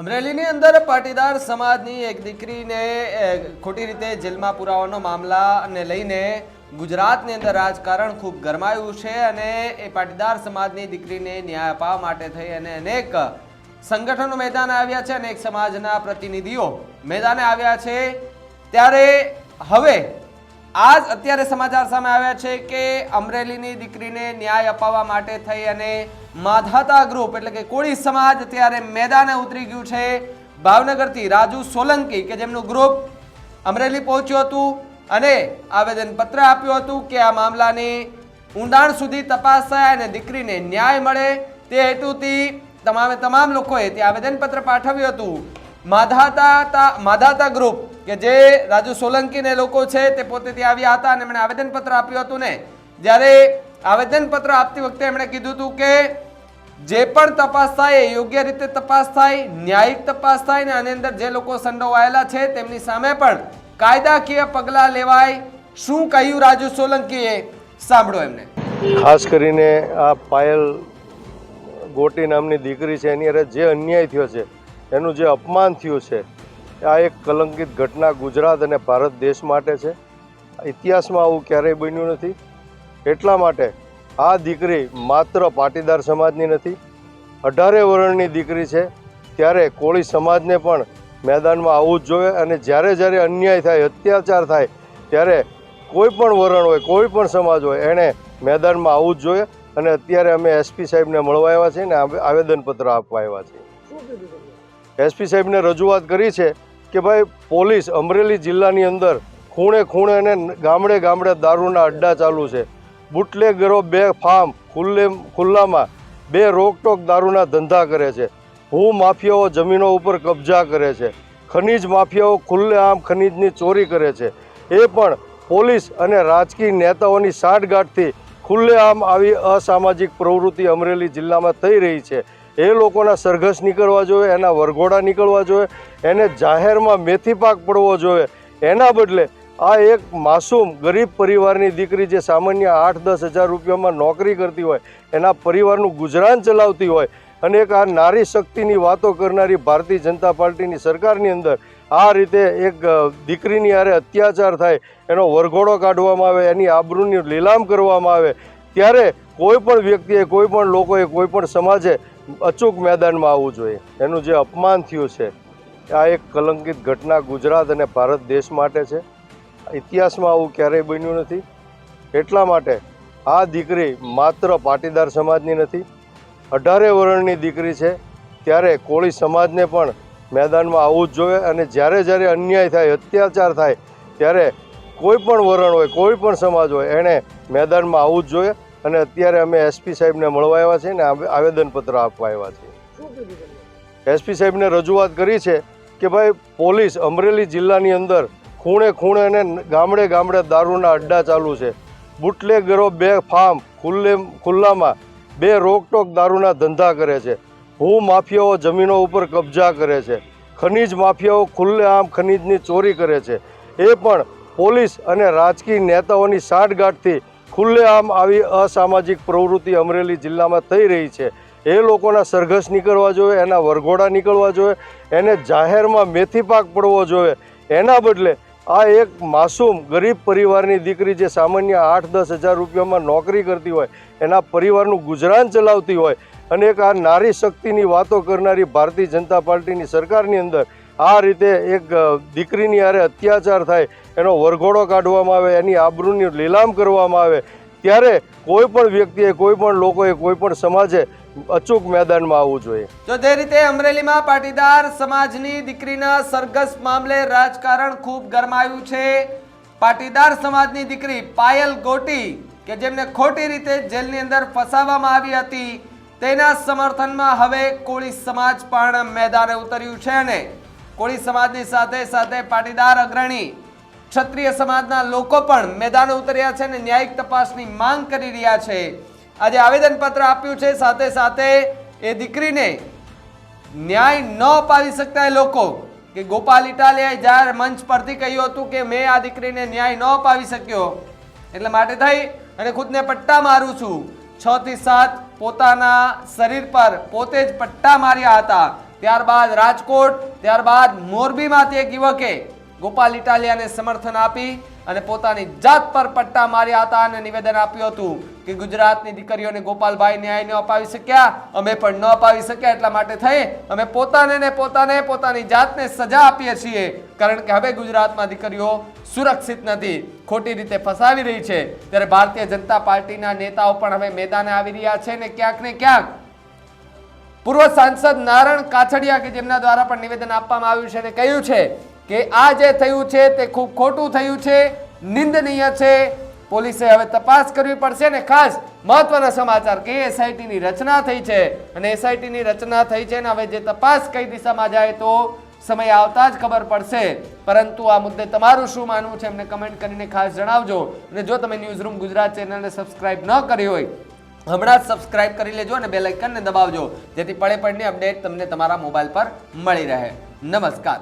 અમરેલીની અંદર પાટીદાર સમાજની એક દીકરીને ખોટી રીતે જેલમાં પુરાવાનો મામલાને લઈને ગુજરાતની અંદર રાજકારણ ખૂબ ગરમાયું છે અને એ પાટીદાર સમાજની દીકરીને ન્યાય અપાવવા માટે થઈ અને અનેક સંગઠનો મેદાને આવ્યા છે અનેક સમાજના પ્રતિનિધિઓ મેદાને આવ્યા છે. ત્યારે હવે આજ અત્યારે સમાચાર સામે આવ્યા છે કે અમરેલીની દીકરીને ન્યાય અપાવવા માટે થઈ અને માધાતા ગ્રુપ એટલે કે કોળી સમાજ અત્યારે મેદાને ઉતરી ગયું છે. ભાવનગરથી રાજુ સોલંકી કે જેમનું ગ્રુપ અમરેલી પહોંચ્યું હતું અને આવેદનપત્ર આપ્યું હતું કે આ મામલાની ઊંડાણ સુધી તપાસ થાય અને દીકરીને ન્યાય મળે તે હેતુથી તમામે તમામ લોકોએ તે આવેદનપત્ર પાઠવ્યું હતું. માધાતા માધાતા ગ્રુપ કે જે રાજુ સોલંકી ને લોકો છે તે પોતે ત્યાં આવ્યા હતા અને એમણે આવેદનપત્ર આપ્યું હતું ને. જ્યારે આવેદનપત્ર આપતી વખતે એમણે કીધું હતું કે જે પણ તપાસ થાય એ યોગ્ય રીતે તપાસ થાય, ન્યાયિક તપાસ થાય ને આની અંદર જે લોકો સંડોવાયેલા છે તેમની સામે પણ કાયદાકીય પગલાં લેવાય. શું કહ્યું રાજુ સોલંકીએ? સાંભળો એમને. ખાસ કરીને આ પાયલ ગોટી નામની દીકરી છે, એની અરે જે અન્યાય થયો છે, એનું જે અપમાન થયું છે આ એક કલંકિત ઘટના ગુજરાત અને ભારત દેશ માટે છે. ઇતિહાસમાં આવું ક્યારેય બન્યું નથી. એટલા માટે આ દીકરી માત્ર પાટીદાર સમાજની નથી, અઢારે વર્ણની દીકરી છે. ત્યારે કોળી સમાજને પણ મેદાનમાં આવવું જ જોઈએ અને જ્યારે જ્યારે અન્યાય થાય, અત્યાચાર થાય, ત્યારે કોઈ પણ વરણ હોય, કોઈ પણ સમાજ હોય, એણે મેદાનમાં આવવું જ જોઈએ. અને અત્યારે અમે એસપી સાહેબને મળવા આવ્યા છીએ ને આવેદનપત્ર આપવા આવ્યા છીએ. એસપી સાહેબને રજૂઆત કરી છે કે ભાઈ, પોલીસ અમરેલી જિલ્લાની અંદર ખૂણે ખૂણે અને ગામડે ગામડે દારૂના અડ્ડા ચાલુ છે. બુટલેગરો બે ફાર્મ ખુલ્લે ખુલ્લામાં બે રોકટોક દારૂના ધંધા કરે છે. ભૂ માફિયાઓ જમીનો ઉપર કબજા કરે છે. ખનીજ માફિયાઓ ખુલ્લેઆમ ખનીજની ચોરી કરે છે. એ પણ પોલીસ અને રાજકીય નેતાઓની સાંઠગાંઠથી ખુલ્લેઆમ આવી અસામાજિક પ્રવૃત્તિ અમરેલી જિલ્લામાં થઈ રહી છે. એ લોકોના સરઘસ નીકળવા જોઈએ, એના વરઘોડા નીકળવા જોઈએ, એને જાહેરમાં મેથી પાક પડવો જોઈએ. એના બદલે આ એક માસૂમ ગરીબ પરિવારની દીકરી જે સામાન્ય આઠ દસ હજાર રૂપિયામાં નોકરી કરતી હોય, એના પરિવારનું ગુજરાન ચલાવતી હોય અને એક આ નારી શક્તિની વાતો કરનારી ભારતીય જનતા પાર્ટીની સરકારની અંદર આ રીતે એક દીકરીની આરે અત્યાચાર થાય, એનો વરઘોડો કાઢવામાં આવે, એની આબરૂની લીલામ કરવામાં આવે, ત્યારે કોઈ પણ વ્યક્તિએ, કોઈ પણ લોકોએ, કોઈ પણ સમાજે અચૂક મેદાનમાં આવવું જોઈએ. એનું જે અપમાન થયું છે આ એક કલંકિત ઘટના ગુજરાત અને ભારત દેશ માટે છે. ઇતિહાસમાં આવું ક્યારેય બન્યું નથી. એટલા માટે આ દીકરી માત્ર પાટીદાર સમાજની નથી. અઢારે વર્ણની દીકરી છે. ત્યારે કોળી સમાજને પણ મેદાનમાં આવવું જ જોઈએ અને જ્યારે જ્યારે અન્યાય થાય, અત્યાચાર થાય, ત્યારે કોઈ પણ વરણ હોય, કોઈ પણ સમાજ હોય, એણે મેદાનમાં આવવું જ જોઈએ. અને અત્યારે અમે એસપી સાહેબને મળવા આવ્યા છીએ ને આવેદનપત્ર આપવા આવ્યા છીએ. એસપી સાહેબને રજૂઆત કરી છે કે ભાઈ પોલીસ અમરેલી જિલ્લાની અંદર ખૂણે ખૂણે અને ગામડે ગામડે દારૂના અડ્ડા ચાલુ છે. બુટલેગરો બે ફાર્મ ખુલ્લે ખુલ્લામાં બે રોકટોક દારૂના ધંધા કરે છે. ભૂ માફિયાઓ જમીનો ઉપર કબજા કરે છે. ખનીજ માફિયાઓ ખુલ્લેઆમ ખનીજની ચોરી કરે છે. એ પણ પોલીસ અને રાજકીય નેતાઓની સાઠગાંઠથી ખુલ્લેઆમ આવી અસામાજિક પ્રવૃત્તિ અમરેલી જિલ્લામાં થઈ રહી છે. એ લોકોના સરઘસ નીકળવા જોઈએ, એના વરઘોડા નીકળવા જોઈએ, એને જાહેરમાં મેથી પાક પડવો જોઈએ. એના બદલે આ એક માસૂમ ગરીબ પરિવારની દીકરી જે સામાન્ય આઠ દસ હજાર રૂપિયામાં નોકરી કરતી હોય, એના પરિવારનું ગુજરાન ચલાવતી હોય અને એક આ નારી શક્તિની વાતો કરનારી ભારતીય જનતા પાર્ટીની સરકારની અંદર આ રીતે એક દીકરીની હારે અત્યાચાર થાય, એનો વરઘોડો કાઢવામાં આવે, એની આબરૂની લીલામ કરવામાં આવે, ત્યારે કોઈ પણ વ્યક્તિએ, કોઈ પણ લોકોએ, કોઈ પણ સમાજે અચૂક મેદાનમાં આવવું જોઈએ. તો જે રીતે અમરેલીમાં પાટીદાર સમાજની દીકરીના સરઘસ મામલે રાજકારણ ખૂબ ગરમાયું છે, પાટીદાર સમાજની દીકરી પાયલ ગોટી, કે જેમને ખોટી રીતે જેલની અંદર ફસાવવામાં આવી હતી, તેના સમર્થનમાં હવે કોળી સમાજ પણ મેદાને ઉતર્યું છે અને કોળી સમાજની સાથે સાથે પાટીદાર અગ્રણી ક્ષત્રિય સમાજના લોકો પણ મેદાને ઉતર્યા છે અને ન્યાયિક તપાસની માંગ કરી રહ્યા છે. આજે આવેદનપત્ર આપ્યું છે. સાથે સાથે એ દીકરીને ન્યાય ન અપાવી શકતા એ લોકો કે ગોપાલ ઇટાલિયાએ જ્યારે મંચ પરથી કહ્યું હતું કે મેં આ દીકરીને ન્યાય ન અપાવી શક્યો. એટલે માટે થઈ અને ખુદને પટ્ટા મારું છું. છ થી સાત પોતાના શરીર પર પોતે જ પટ્ટા માર્યા હતા. ત્યારબાદ રાજકોટ, ત્યારબાદ મોરબીમાંથી એક યુવકે ગોપાલ ઇટાલિયાને સમર્થન આપી અને પોતાની જાત પર પટ્ટા માર્યા હતા અને નિવેદન આપ્યું હતું કે ગુજરાતની દીકરીઓને ગોપાલભાઈ ન્યાય ન અપાવી શક્યા, અમે પણ ન અપાવી શક્યા એટલા માટે થઈ, અમે પોતાને ને પોતાને, પોતાની જાતને સજા આપીએ છીએ. કારણ કે હવે ગુજરાતમાં દીકરીઓ સુરક્ષિત નથી, ખોટી રીતે ફસાવી રહી છે. ત્યારે ભારતીય જનતા પાર્ટીના નેતાઓ પણ હવે મેદાને આવી રહ્યા છે ને ક્યાંક ને ક્યાંક પૂર્વ સાંસદ નારણ કાછડિયા કે જેમના દ્વારા પણ નિવેદન આપવામાં આવ્યું છે અને કહ્યું છે કે આ જે થયું છે તે ખૂબ ખોટું થયું છે, નિંદનીય છે. પોલીસે હવે તપાસ કરવી પડશે અને ખાસ મહત્વના સમાચાર કે એસઆઈટીની રચના થઈ છે અને એસઆઈટીની રચના થઈ છે અને હવે જે તપાસ કઈ દિશામાં જાય તો સમય આવતા જ ખબર પડશે. પરંતુ આ મુદ્દે તમારું શું માનવું છે એમને કમેન્ટ કરીને ખાસ જણાવજો. અને જો તમે ન્યૂઝ રૂમ ગુજરાત ચેનલને સબસ્ક્રાઇબ ન કરી હોય હમણાં જ સબસ્ક્રાઇબ કરી લેજો અને બેલ આઇકનને દબાવજો. જેથી પડે પડની અપડેટ તમને તમારા મોબાઈલ પર મળી રહે. નમસ્કાર.